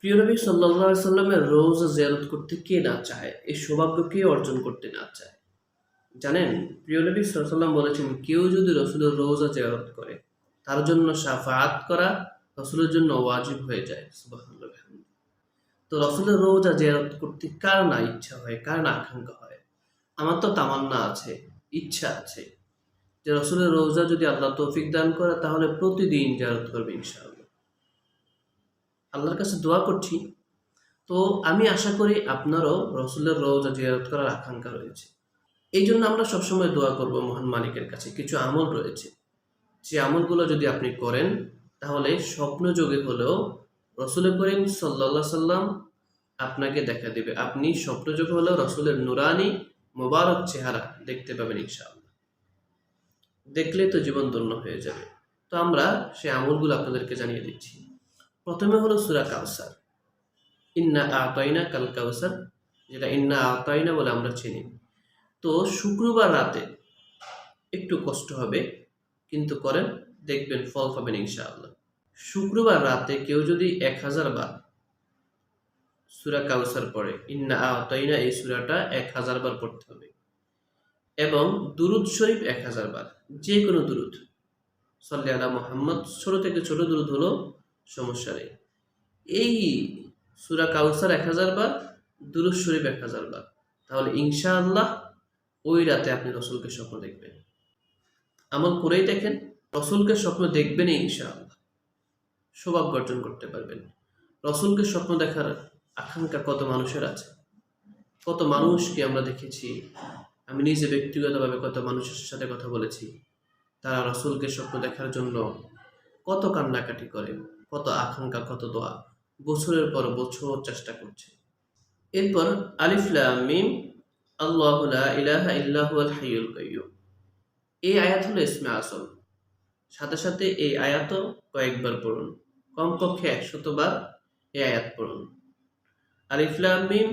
প্রিয় নবী সাল্লাহ সাল্লামের রোজা জিয়ারত করতে কে না চায়? এই সৌভাগ্য কে অর্জন করতে না চায়? জানেন, প্রিয় নবী সাল্লাম বলেছেন, কেউ যদি রসুলের রোজা জিয়ারত করে, তার জন্য সাফাত করা রসুলের জন্য ওয়াজিব হয়ে যায়। বিহামদিহি। তো রসুলের রোজা জিয়ারত করতে কার না ইচ্ছা হয়, কার না আকাঙ্ক্ষা হয়? আমার তো তামান্না আছে, ইচ্ছা আছে। যে রসুলের রোজা যদি আল্লাহ তৌফিক দান করে, তাহলে প্রতিদিন জিয়ারত করবে ইনশাআল্লাহ। আল্লাহর কাছে দোয়া করছি। তো আমি আশা করি আপনারও রসুলের রোজা জিয়ারত করার আকাঙ্ক্ষা রয়েছে। এই জন্য আমরা সবসময় দোয়া করব মহান মালিকের কাছে। কিছু আমল রয়েছে। যে আমলগুলো যদি আপনি করেন, তাহলে স্বপ্ন যোগে হলেও রসুল করিম সাল্লা সাল্লাম আপনাকে দেখা দেবে। আপনি স্বপ্ন যোগে হলেও রসুলের নুরানি মোবারক চেহারা দেখতে পাবেন ইনশাআল্লাহ। দেখলে তো জীবন ধন্য হয়ে যাবে। তো আমরা সেই আমলগুলো আপনাদেরকে জানিয়ে দিচ্ছি। প্রথমে হলো সুরা কাউসার ইন্না আতাইনা কাল কাউসার যেটা ইন্না আতাইনা বলে আমরা চিনি। তো শুক্রবার রাতে একটু কষ্ট হবে, কিন্তু করেন, দেখবেন ফল পাবেন ইনশাআল্লাহ। শুক্রবার রাতে কেউ যদি এক হাজার বার সুরা কাউসার পড়ে, ইন্না আতাইনা এই সুরাটা এক হাজার বার পড়তে হবে। এবং দুরুদ শরীফ এক হাজার বার যে কোনো দুরুদ। সাল্লি আলা মোহাম্মদ, ছোট থেকে ছোট দুরুদ হলো সমস্যা নেই। এই সুরা কাউসার এক হাজার বার, দুরুদ শরীফ এক হাজার বার। তাহলে ইনশাআল্লাহ ওই রাতে আপনি রসুলকে স্বপ্ন দেখবেন। আমল করেই দেখেন, রসুলকে স্বপ্ন দেখবেনই ইনশাআল্লাহ। সৌভাগ্য অর্জন করতে পারবেন। রসুলকে স্বপ্ন দেখার আকাঙ্ক্ষা কত মানুষের আছে? কত মানুষকে আমরা দেখেছি, আমি নিজে ব্যক্তিগতভাবে কত মানুষের সাথে কথা বলেছি, তারা রসুলকে স্বপ্ন দেখার জন্য কত কান্নাকাটি করে। কত আকাঙ্ক্ষা, কত দোয়া। বছরের পর বছর চেষ্টা করছে। এরপর মিম, আল্লাহ লা ইলাহা ইল্লাহু এই আয়াত হলো ইসমে আসল। সাথে সাথে এই আয়াতও কয়েকবার পড়ুন। কমপক্ষে একশত বার এই আয়াত পড়ুন। আলিফলাম মিম,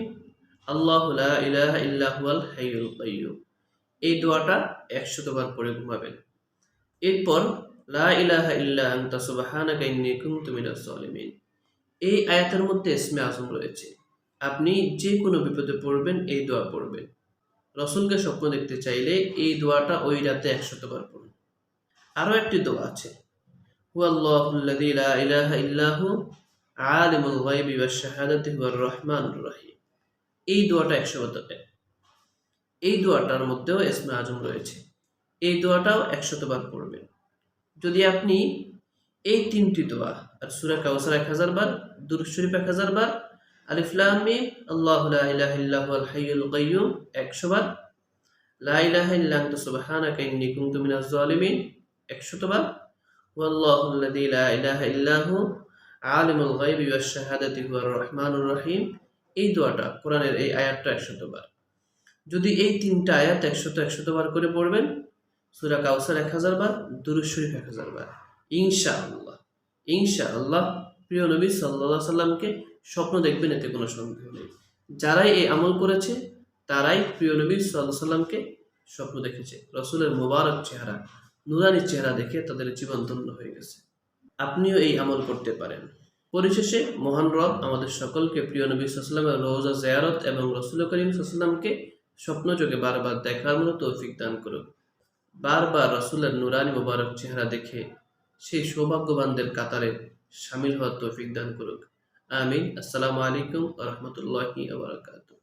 আল্লাহ লা ইলাহা ইল্লাহু আল হাইয়ুল এই দোয়াটা একশত বার পড়ে ঘুমাবেন। এরপর লা এই আয়াতের মধ্যে ইসমে আজম রয়েছে। আপনি যে কোনো বিপদে পড়বেন, এই দোয়া পড়বেন। রসুলকে স্বপ্ন দেখতে চাইলে এই দোয়াটা ওই রাতে একশতবার পড়ুন। আরও একটি দোয়া আছে। এই দোয়াটা একশো বার এই দোয়াটার মধ্যেও ইসমে আজম রয়েছে। এই দোয়াটাও একশতবার পড়বেন। যদি আপনি এই তিনটি দোয়া, আর সুরা কাউসার এক হাজার বার, দুরুদ শরীফ এক হাজার বার, আলিফ লাম মিম, আল্লাহু 100 বার, লা ইলাহা ইল্লা আনতা সুবহানাকা ইন্নী কুনতু মিনাজ জালিমিন 100 বার, ওয়াল্লাহু আল্লাযী লা আলিমুল রহিম। এই এই আয়াতটা 100 বার। যদি এই তিনটা আয়াত 100 100 বার করে পড়বেন সূরা কাউসার 1000 বার, দুরূদ শরীফ 1000 বার। ইনশাআল্লাহ ইনশাআল্লাহ, প্রিয় নবী আলাইহি সাল্লামকে স্বপ্ন দেখবেন, এতে কোনো সন্দেহ নেই। যারাই এই আমল করেছে, তারাই প্রিয় নবী সাল্লাহ সাল্লামকে স্বপ্ন দেখেছে। রসুলের মোবারক চেহারা, নুরানি চেহারা দেখে তাদের জীবন ধন্য হয়ে গেছে। আপনিও এই আমল করতে পারেন। পরিশেষে মহান রব আমাদের সকলকে প্রিয় নবী সাল্লামের রোজা, জয়ারত এবং রসুল করিম সাল্লামকে স্বপ্নযোগে বারবার দেখার মতো তৌফিক দান করুক। বারবার রসুলের নুরানি মোবারক চেহারা দেখে সেই সৌভাগ্যবানদের কাতারে সামিল হওয়ার তৌফিক দান করুক। আমিন। আসসালামু আলাইকুম রহমতুল্লাহি আবরাকাতু